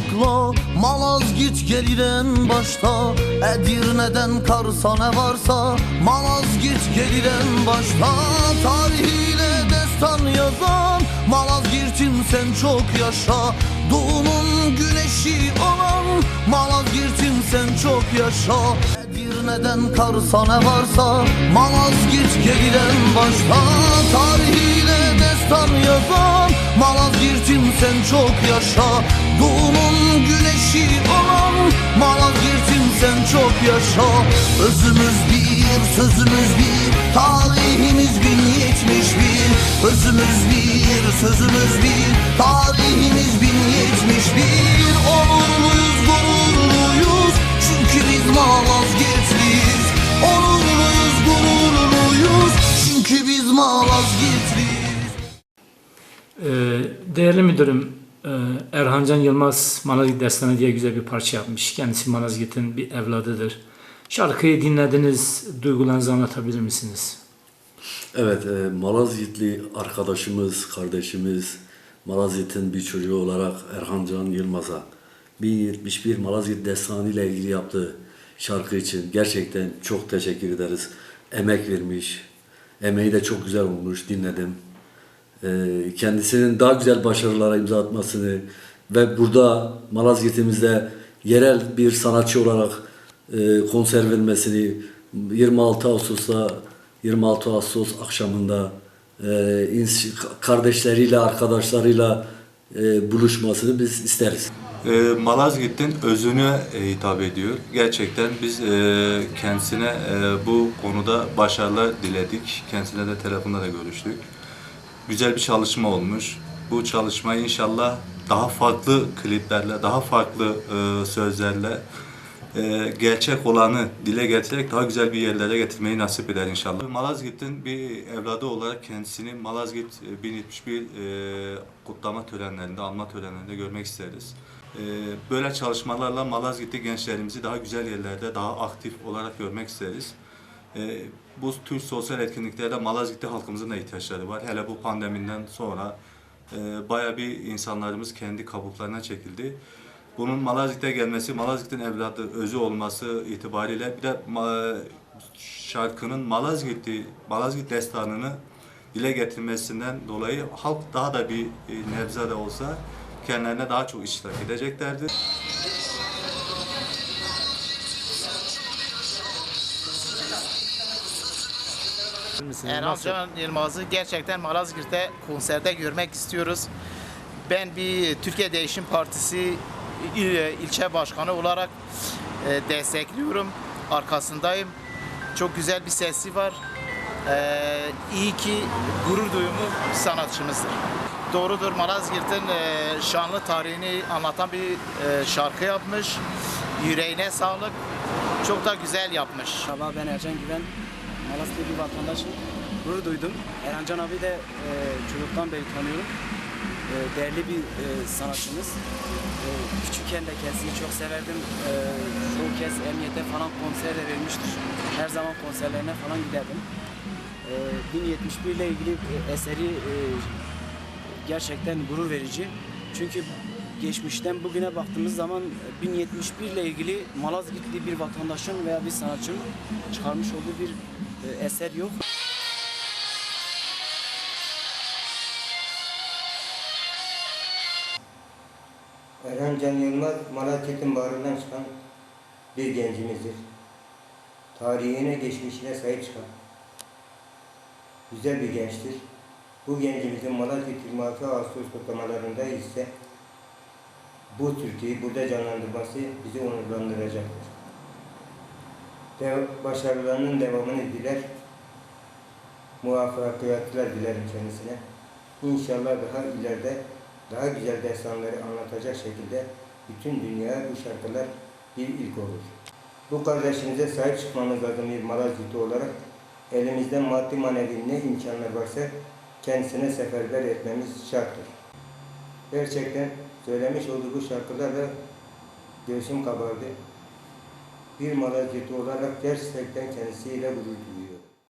akla Malazgirt gelir en başta. Edirne'den Kars'a ne varsa Malazgirt gelir en başta. Tarihiyle destan yazan Malazgirt'im sen çok yaşa. Doğunun güneşi olan Malazgirt'im sen çok yaşa. Edirne'den Kars'a ne varsa Malazgirt gelir en başta. Tarihiyle destan yazan Malazgirt'im sen çok yaşa yaşa. Özümüz bir, sözümüz bir Tarihimiz bin yetmiş bir. Özümüz bir, sözümüz bir Tarihimiz bin yetmiş bir. Onurluyuz, gururluyuz Çünkü biz Malazgirtliyiz. Onurluyuz, gururluyuz Çünkü biz Malazgirtliyiz. Ee, Değerli müdürüm, Erhancan Yılmaz Malazgirt Destanı diye güzel bir parça yapmış. Kendisi Malazgirt'in bir evladıdır. Şarkıyı dinlediniz, duygularınızı anlatabilir misiniz? Evet, e, Malazgirtli arkadaşımız, kardeşimiz, Malazgirt'in bir çocuğu olarak Erhan Can Yılmaz'a 1071 Malazgirt Destanı ile ilgili yaptığı şarkı için gerçekten çok teşekkür ederiz. Emek vermiş, emeği de çok güzel olmuş, dinledim. E, kendisinin daha güzel başarılara imza atmasını ve burada Malazgirt'imizde yerel bir sanatçı olarak e, konser vermesini 26 Ağustos'ta 26 Ağustos akşamında e, kardeşleriyle, arkadaşlarıyla e, buluşmasını biz isteriz. Malazgirt'in özünü e, hitap ediyor. Gerçekten biz e, kendisine bu konuda başarılar diledik. Kendisine de telefonda da görüştük. Güzel bir çalışma olmuş. Bu çalışmayı inşallah daha farklı kliplerle, daha farklı e, sözlerle e, gerçek olanı dile getirerek daha güzel bir yerlere getirmeyi nasip eder inşallah. Malazgirt'in bir evladı olarak kendisini Malazgirt e, 1071 e, kutlama törenlerinde, anma törenlerinde görmek isteriz. E, böyle çalışmalarla Malazgirt'te gençlerimizi daha güzel yerlerde, daha aktif olarak görmek isteriz. E, bu tür sosyal etkinliklerde Malazgirt'te halkımızın da ihtiyaçları var. Hele bu pandemiden sonra e, bayağı bir insanlarımız kendi kabuklarına çekildi. Bunun Malazgirt'e gelmesi, Malazgirt'in evladı, özü olması itibariyle bir de ma- şarkının Malazgirt'i, Malazgirt destanını dile getirmesinden dolayı halk daha da bir e, nebze de olsa kendilerine daha çok iştirak edeceklerdir. Erhan Can Yılmaz'ı gerçekten Malazgirt'te konserde görmek istiyoruz. Ben bir Türkiye Değişim Partisi il, ilçe başkanı olarak e, destekliyorum. Arkasındayım. Çok güzel bir sesi var. E, iyi ki gurur duyumu sanatçımızdır. Doğrudur Malazgirt'in e, şanlı tarihini anlatan bir e, şarkı yapmış. Yüreğine sağlık. Çok da güzel yapmış. Merhaba ben Ercan Güven. Malasya bir vatandaşım. Gurur duydum. Erhancan abi de e, çocuktan beri tanıyorum. E, değerli bir e, sanatçımız. E, küçükken de kendisini çok severdim. E, çoğu kez emniyete falan konser de vermiştir. Her zaman konserlerine falan giderdim. E, 1071 ile ilgili e, eseri e, gerçekten gurur verici. Çünkü geçmişten bugüne baktığımız zaman e, 1071 ile ilgili Malazgirtli bir vatandaşın veya bir sanatçının çıkarmış olduğu bir e, eser yok. Erhan Can Yılmaz, Malatya'nın bağrından çıkan bir gencimizdir. Tarihine, geçmişine sahip çıkan güzel bir gençtir. Bu gencimizin Malatya 26 Ağustos kutlamalarında ise bu türküyü burada canlandırması bizi onurlandıracaktır. De başarılarının devamını diler, muvaffakiyetler dilerim kendisine. İnşallah daha ileride daha güzel destanları anlatacak şekilde bütün dünyaya bu şarkılar bir ilk olur. Bu kardeşimize sahip çıkmamız lazım bir Malazgirtli olarak. Elimizde maddi manevi ne imkanlar varsa kendisine seferber etmemiz şarttır. Gerçekten söylemiş olduğu bu şarkılarla göğsüm kabardı. Bir Malazgirtli olarak gerçekten kendisiyle gurur duyuyor.